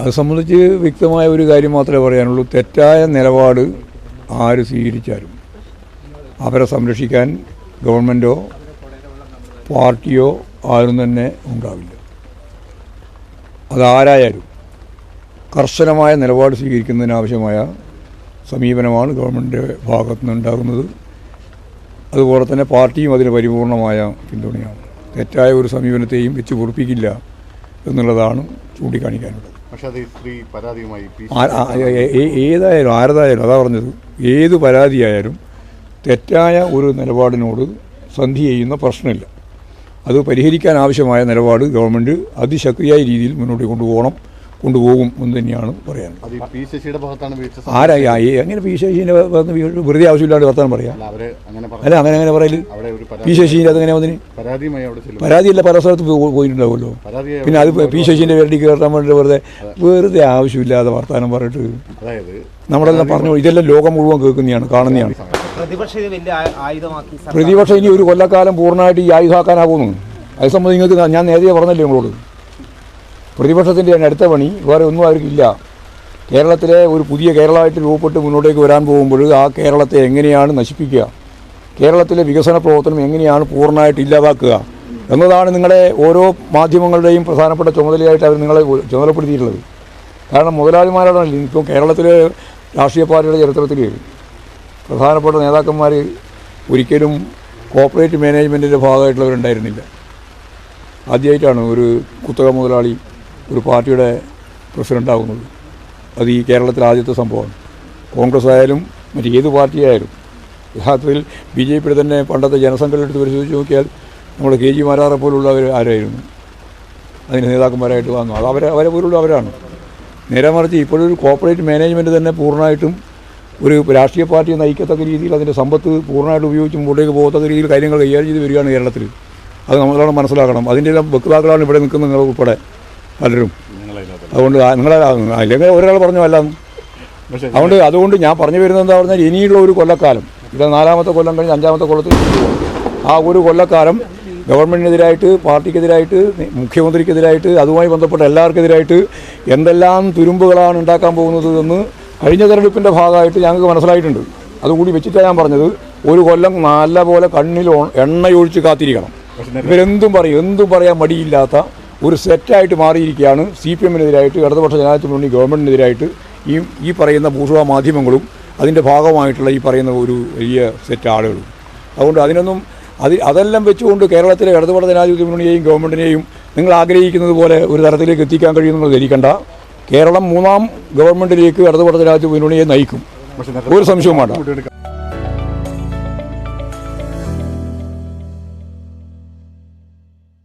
അത് സംബന്ധിച്ച് വ്യക്തമായ ഒരു കാര്യം മാത്രമേ പറയാനുള്ളൂ. തെറ്റായ നിലപാട് ആര് സ്വീകരിച്ചാലും അവരെ സംരക്ഷിക്കാൻ ഗവൺമെന്റോ പാർട്ടിയോ ആരും തന്നെ ഉണ്ടാവില്ല. അതാരായാലും കർശനമായ നിലപാട് സ്വീകരിക്കുന്നതിനാവശ്യമായ സമീപനമാണ് ഗവൺമെന്റിന്റെ ഭാഗത്തു നിന്നുണ്ടാകുന്നത്. അതുപോലെ തന്നെ പാർട്ടിയും അതിന് പരിപൂർണമായ പിന്തുണയാണ്. തെറ്റായ ഒരു സമീപനത്തെയും വെച്ച് പൊറിപ്പിക്കില്ല എന്നുള്ളതാണ് ചൂണ്ടിക്കാണിക്കാനുള്ളത്. പക്ഷെ അത് സ്ത്രീ പരാതിയുമായി ഏതായാലും ആരതായാലും അതാ പറഞ്ഞത്. ഏത് പരാതിയായാലും തെറ്റായ ഒരു നിലപാടിനോട് സന്ധി ചെയ്യുന്ന പ്രശ്നമില്ല. അത് പരിഹരിക്കാൻ ആവശ്യമായ നിലപാട് ഗവൺമെന്റ് അതിശക്തിയായ രീതിയിൽ മുന്നോട്ട് കൊണ്ടുപോകണം. കൊണ്ടുപോകും എന്ന് തന്നെയാണ് പറയാനുള്ളത് ആരായി അങ്ങനെ പി ശശീന്റെ വെറുതെ ആവശ്യമില്ലാണ്ട് വർത്താനം പറയാം. അല്ല അവർ അങ്ങനെ അങ്ങനെ പറയൽ. അവിടെ ഒരു പി ശശീന്റെ അതെങ്ങനെ വന്നിന്? പരാതിയല്ല പല സ്ഥലത്ത് പോയിട്ടുണ്ടാവുമല്ലോ. പിന്നെ അത് പി ശശീന്റെ വേണ്ടി കയറാൻ വേണ്ടി വെറുതെ വെറുതെ ആവശ്യമില്ലാതെ വർത്താനം പറഞ്ഞിട്ട് അതായത് നമ്മളെല്ലാം പറഞ്ഞു. ഇതെല്ലാം ലോകം മുഴുവൻ കേൾക്കുന്നതാണ് കാണുന്നതാണ്. പ്രതിപക്ഷം ഇത് ആയുധമാക്കി പ്രതിപക്ഷം ഇനി ഒരു കൊല്ലക്കാലം പൂർണമായിട്ട് ഈ ആയുധാക്കാനാകുന്നു അത് സംബന്ധിച്ച് നിങ്ങൾക്ക് ഞാൻ നേരത്തെ പറഞ്ഞല്ലേ നിങ്ങളോട്? പ്രതിപക്ഷത്തിന്റെ അടുത്ത പണി. വേറെ ഒന്നും അവർക്കില്ല. കേരളത്തിലെ ഒരു പുതിയ കേരളമായിട്ട് രൂപപ്പെട്ട് മുന്നോട്ടേക്ക് വരാൻ പോകുമ്പോൾ ആ കേരളത്തെ എങ്ങനെയാണ് നശിപ്പിക്കുക? കേരളത്തിലെ വികസന പ്രവർത്തനം എങ്ങനെയാണ് പൂർണമായിട്ട് ഇല്ലാതാക്കുക? എന്നതാണ് നിങ്ങളെ ഓരോ മാധ്യമങ്ങളുടെയും പ്രധാനപ്പെട്ട ചുമതലയായിട്ട് അവർ നിങ്ങളെ ചുമതലപ്പെടുത്തിയിട്ടുള്ളത്. കാരണം മുതലാളിമാരാണ് ഇപ്പോൾ കേരളത്തിലെ രാഷ്ട്രീയ പാർട്ടിയുടെ ചരിത്രത്തിൽ പ്രധാനപ്പെട്ട നേതാക്കന്മാർ ഒരിക്കലും കോർപ്പറേറ്റ് മാനേജ്മെന്റിന്റെ ഭാഗമായിട്ടുള്ളവരുണ്ടായിരുന്നില്ല. ആദ്യമായിട്ടാണ് ഒരു കുത്തക മുതലാളി ഒരു പാർട്ടിയുടെ പ്രസിഡന്റാകുന്നത് അത് ഈ കേരളത്തിലെ ആദ്യത്തെ സംഭവമാണ്. കോൺഗ്രസ് ആയാലും മറ്റേത് പാർട്ടിയായാലും യഥാർത്ഥത്തിൽ ബി ജെ പിയുടെ തന്നെ പണ്ടത്തെ ജനസംഘടന എടുത്ത് പരിശോധിച്ച് നോക്കിയാൽ നമ്മുടെ കെ ജി മാരാറെ പോലുള്ളവർ ആരായിരുന്നു? അതിന് നേതാക്കന്മാരായിട്ട് വന്നു. അത് അവരെ അവരെ പോലുള്ള അവരാണ്. നേരെ മറിച്ച് ഇപ്പോഴൊരു കോർപ്പറേറ്റ് മാനേജ്മെന്റ് തന്നെ പൂർണമായിട്ടും ഒരു രാഷ്ട്രീയ പാർട്ടിയെ നയിക്കത്തക്ക രീതിയിൽ അതിന്റെ സമ്പത്ത് പൂർണമായിട്ട് ഉപയോഗിച്ച് മുമ്പോട്ടേക്ക് പോകത്തക്ക രീതിയിൽ കാര്യങ്ങൾ കൈകാര്യം ചെയ്ത് വരികയാണ് കേരളത്തിൽ. അത് നമ്മളാണ് മനസ്സിലാക്കണം. അതിന്റെ എല്ലാം വക്താക്കളാണ് ഇവിടെ നിൽക്കുന്നത് ഉൾപ്പെടെ. പലരും. അതുകൊണ്ട് നിങ്ങളെ അല്ലെങ്കിൽ ഒരാൾ പറഞ്ഞു അല്ല. അതുകൊണ്ട് അതുകൊണ്ട് ഞാൻ പറഞ്ഞു വരുന്നത് എന്താ പറഞ്ഞാൽ ഇനിയുള്ള ഒരു കൊല്ലക്കാലം ഇത് നാലാമത്തെ കൊല്ലം കഴിഞ്ഞ് അഞ്ചാമത്തെ കൊല്ലത്തിൽ ആ ഒരു കൊല്ലക്കാലം ഗവൺമെന്റിനെതിരായിട്ട് പാർട്ടിക്കെതിരായിട്ട് മുഖ്യമന്ത്രിക്കെതിരായിട്ട് അതുമായി ബന്ധപ്പെട്ട എല്ലാവർക്കെതിരായിട്ട് എന്തെല്ലാം തുരുമ്പുകളാണ് ഉണ്ടാക്കാൻ പോകുന്നത് എന്ന് കഴിഞ്ഞ തെരഞ്ഞെടുപ്പിന്റെ ഭാഗമായിട്ട് ഞങ്ങൾക്ക് മനസ്സിലായിട്ടുണ്ട്. അതുകൂടി വെച്ചിട്ടാണ് ഞാൻ പറഞ്ഞത്. ഒരു കൊല്ലം നല്ല പോലെ കണ്ണിൽ എണ്ണയൊഴിച്ച് കാത്തിരിക്കണം. ഇവരെന്തും പറയും എന്തും പറയാൻ മടിയില്ലാത്ത ഒരു സെറ്റായിട്ട് മാറിയിരിക്കുകയാണ്. സി പി എമ്മിനെതിരായിട്ട് ഇടതുപക്ഷ ജനാധിപത്യ മുന്നണി ഗവൺമെന്റിനെതിരായിട്ട് ഈ ഈ പറയുന്ന ബൂർഷ മാധ്യമങ്ങളും അതിന്റെ ഭാഗമായിട്ടുള്ള ഈ പറയുന്ന ഒരു വലിയ സെറ്റ് ആളുകളും. അതുകൊണ്ട് അതിനൊന്നും അത് അതെല്ലാം വെച്ചുകൊണ്ട് കേരളത്തിലെ ഇടതുപക്ഷ ജനാധിപത്യ മുന്നണിയെയും ഗവൺമെന്റിനെയും നിങ്ങൾ ആഗ്രഹിക്കുന്നത് പോലെ ഒരു തരത്തിലേക്ക് എത്തിക്കാൻ കഴിയുമെന്നുള്ളത് ധരിക്കണ്ട കേരളം മൂന്നാം ഗവൺമെന്റിലേക്ക് ഇടതുപക്ഷ ജനാധിപത്യ മുന്നണിയെ നയിക്കും. ഒരു സംശയവും വേണ്ട